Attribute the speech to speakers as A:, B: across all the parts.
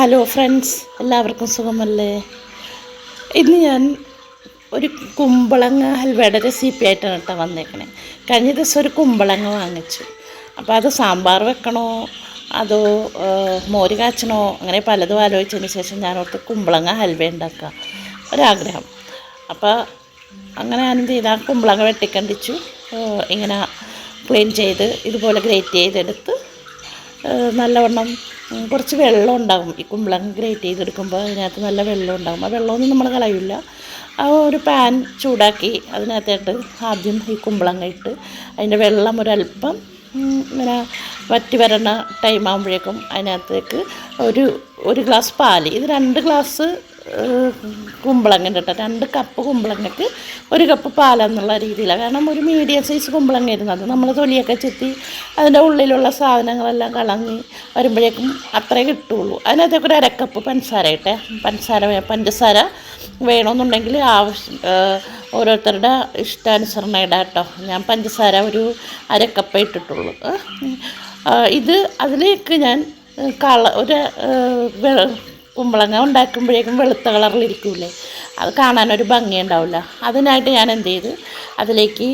A: Hello friends എല്ലാവർക്കും സുഖമല്ലേ? ഇന്ന് ഞാൻ ഒരു കുമ്പളങ്ങ ഹൽവയുടെ റെസിപ്പി ആയിട്ടാണ് കേട്ടോ വന്നേക്കണേ. കഴിഞ്ഞ ദിവസം ഒരു കുമ്പളങ്ങ വാങ്ങിച്ചു. അപ്പോൾ അത് സാമ്പാർ വെക്കണോ? അതോ മോര് കാച്ചണോ? അങ്ങനെ പലതും ആലോചിച്ചതിന് ശേഷം ഞാൻ ഓർത്ത് കുമ്പളങ്ങ ഹൽവ ഉണ്ടാക്കുക. ഒരാഗ്രഹം. അപ്പോൾ അങ്ങനെ ഞാൻ എന്ത് ചെയ്താൽ കുമ്പളങ്ങ വെട്ടിക്കണ്ടിച്ചു. ഇങ്ങനെ ക്ലീൻ ചെയ്ത് ഇതുപോലെ ഗ്രേറ്റ് ചെയ്തെടുത്ത് നല്ലവണ്ണം കുറച്ച് വെള്ളം ഉണ്ടാകും ഈ കുമ്പളം ഗ്രേറ്റ് ചെയ്തെടുക്കുമ്പോൾ അതിനകത്ത് നല്ല വെള്ളം ഉണ്ടാകും ആ വെള്ളമൊന്നും നമ്മൾ കളയില്ല ആ ഒരു പാൻ ചൂടാക്കി അതിനകത്തായിട്ട് ആദ്യം ഈ കുമ്പളങ്ങ ഇട്ട് അതിന്റെ വെള്ളം ഒരല്പം ഇങ്ങനെ വറ്റി വരണ ടൈം ആകുമ്പോഴേക്കും അതിനകത്തേക്ക് ഒരു ഒരു ഗ്ലാസ് പാൽ. ഇത് രണ്ട് ഗ്ലാസ് കുമ്പളങ്ങ കേട്ടോ രണ്ട് കപ്പ് കുമ്പളങ്ങക്ക് ഒരു കപ്പ് പാലെന്നുള്ള രീതിയിലാണ് കാരണം ഒരു മീഡിയം സൈസ് കുമ്പളങ്ങ അത്. നമ്മൾ തൊലിയൊക്കെ ചെത്തി അതിന്റെ ഉള്ളിലുള്ള സാധനങ്ങളെല്ലാം കളഞ്ഞ് വരുമ്പോഴേക്കും അത്രേ കിട്ടുള്ളൂ. അതിനകത്തേക്ക് ഒരു അരക്കപ്പ് പഞ്ചസാര ഇട്ടെ. പഞ്ചസാര പഞ്ചസാര വേണമെന്നുണ്ടെങ്കിൽ ആവശ്യം ഓരോരുത്തരുടെ ഇഷ്ടാനുസരണം ഇടാം കേട്ടോ ഞാൻ പഞ്ചസാര ഒരു അരക്കപ്പ് ഇട്ടിട്ടുള്ളൂ. ഇത് അതിലേക്ക് ഞാൻ കള ഒരു കുമ്പളങ്ങ ഉണ്ടാക്കുമ്പോഴേക്കും വെളുത്ത കളറിലിരിക്കൂലേ അത് കാണാനൊരു ഭംഗി ഉണ്ടാവില്ല. അതിനായിട്ട് ഞാൻ എന്ത് ചെയ്ത് അതിലേക്ക്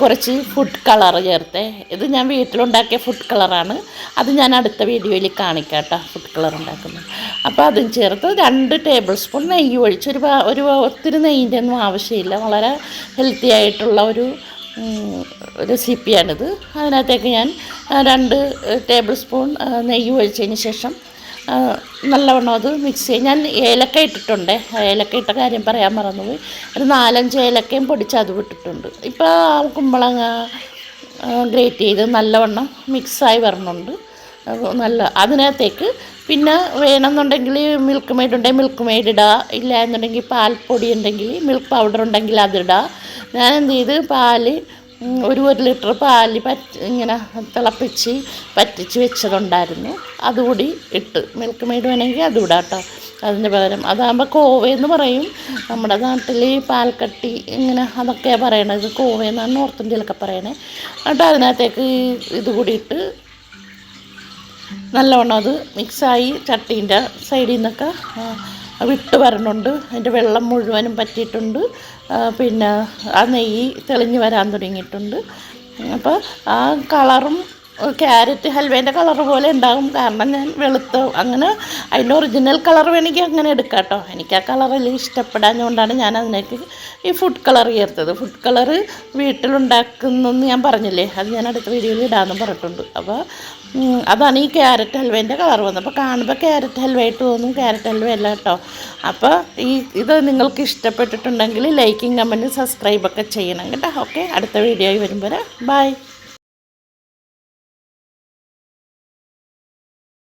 A: കുറച്ച് ഫുഡ് കളർ ചേർത്തെ. ഇത് ഞാൻ വീട്ടിലുണ്ടാക്കിയ ഫുഡ് കളറാണ് അത് ഞാൻ അടുത്ത വീഡിയോയിൽ കാണിക്കാം കേട്ടോ ഫുഡ് കളർ ഉണ്ടാക്കുന്നത്. അപ്പോൾ അതും ചേർത്ത് രണ്ട് ടേബിൾ സ്പൂൺ നെയ്യ് ഒഴിച്ച് ഒരു ഒരു ഒത്തിരി നെയ്യിന്റെ ഒന്നും ആവശ്യമില്ല. വളരെ ഹെൽത്തി ആയിട്ടുള്ള ഒരു റെസിപ്പിയാണിത് അതിനകത്തേക്ക് ഞാൻ രണ്ട് ടേബിൾ സ്പൂൺ നെയ്യ് ഒഴിച്ചതിന് ശേഷം നല്ലവണ്ണം അത് മിക്സ് ചെയ്യും. ഞാൻ ഏലക്ക ഇട്ടിട്ടുണ്ട്. ഏലക്ക ഇട്ട കാര്യം പറയാൻ മറന്നുപോയി. ഒരു നാലഞ്ച് ഏലക്കയും പൊടിച്ച് അതും ഇട്ടിട്ടുണ്ട് ഇപ്പോൾ കുമ്പളങ്ങ ഗ്രേറ്റ് ചെയ്ത് നല്ലവണ്ണം മിക്സായി വരണുണ്ട്. നല്ല അതിനകത്തേക്ക് പിന്നെ വേണമെന്നുണ്ടെങ്കിൽ മിൽക്ക് മെയ്ഡ് ഉണ്ടെങ്കിൽ മിൽക്ക് മെയ്ഡ് ഇടുക ഇല്ല എന്നുണ്ടെങ്കിൽ പാൽപ്പൊടി ഉണ്ടെങ്കിൽ മിൽക്ക് പൗഡർ ഉണ്ടെങ്കിൽ അതിടുക ഞാൻ എന്ത് ചെയ്ത്? ഉം, ഒരു ഒരു ലിറ്റർ പാൽ പറ്റ ഇങ്ങനെ തിളപ്പിച്ച് പറ്റിച്ച് വെച്ചതുണ്ടായിരുന്നു. അതുകൂടി ഇട്ട് മിൽക്ക് മെയ്ഡ് വേണമെങ്കിൽ അതും കേട്ടോ. അതിന് പകരം അതാകുമ്പോൾ കോവയെന്ന് പറയും. നമ്മുടെ നാട്ടിൽ പാൽക്കട്ടി ഇങ്ങനെ അതൊക്കെ പറയണത് കോവയെന്നാണ് നോർത്ത് ഇന്ത്യയിലൊക്കെ പറയണേ. എന്നിട്ട് അതിനകത്തേക്ക് ഇത് കൂടി ഇട്ട് നല്ലവണ്ണം അത് മിക്സായി ചട്ടീന്റെ സൈഡിൽ നിന്നൊക്കെ വിട്ട് വരണുണ്ട്. അതിന്റെ വെള്ളം മുഴുവനും പറ്റിയിട്ടുണ്ട്. പിന്നെ ആ നെയ്യ് തെളിഞ്ഞ് വരാൻ തുടങ്ങിയിട്ടുണ്ട്. അപ്പോൾ ആ കളറും ക്യാരറ്റ് ഹൽവേന്റെ കളർ പോലെ ഉണ്ടാകും കാരണം ഞാൻ വെളുത്ത അങ്ങനെ അതിന്റെ ഒറിജിനൽ കളർ വേണമെങ്കിൽ അങ്ങനെ എടുക്കാം കേട്ടോ എനിക്ക് ആ കളറിൽ ഇഷ്ടപ്പെടാഞ്ഞുകൊണ്ടാണ് ഞാൻ അതിനേക്ക് ഈ ഫുഡ് കളർ ചേർത്തത്. ഫുഡ് കളർ വീട്ടിലുണ്ടാക്കുന്നെന്ന് ഞാൻ പറഞ്ഞില്ലേ? അത് ഞാൻ അടുത്ത വീഡിയോയിൽ ഇടാമെന്ന് പറഞ്ഞിട്ടുണ്ട്. അപ്പോൾ അതാണ് ഈ ക്യാരറ്റ് ഹൽവേന്റെ കളർ വന്നത്. അപ്പോൾ കാണുമ്പോൾ ക്യാരറ്റ് ഹൽവ ആയിട്ട് തോന്നും. ക്യാരറ്റ് ഹൽവ അല്ല കേട്ടോ അപ്പോൾ ഈ ഇത് നിങ്ങൾക്ക് ഇഷ്ടപ്പെട്ടിട്ടുണ്ടെങ്കിൽ ലൈക്കും കമന്റും സബ്സ്ക്രൈബൊക്കെ ചെയ്യണം കേട്ടോ. ഓക്കെ അടുത്ത വീഡിയോയിൽ വരുമ്പോൾ ബൈ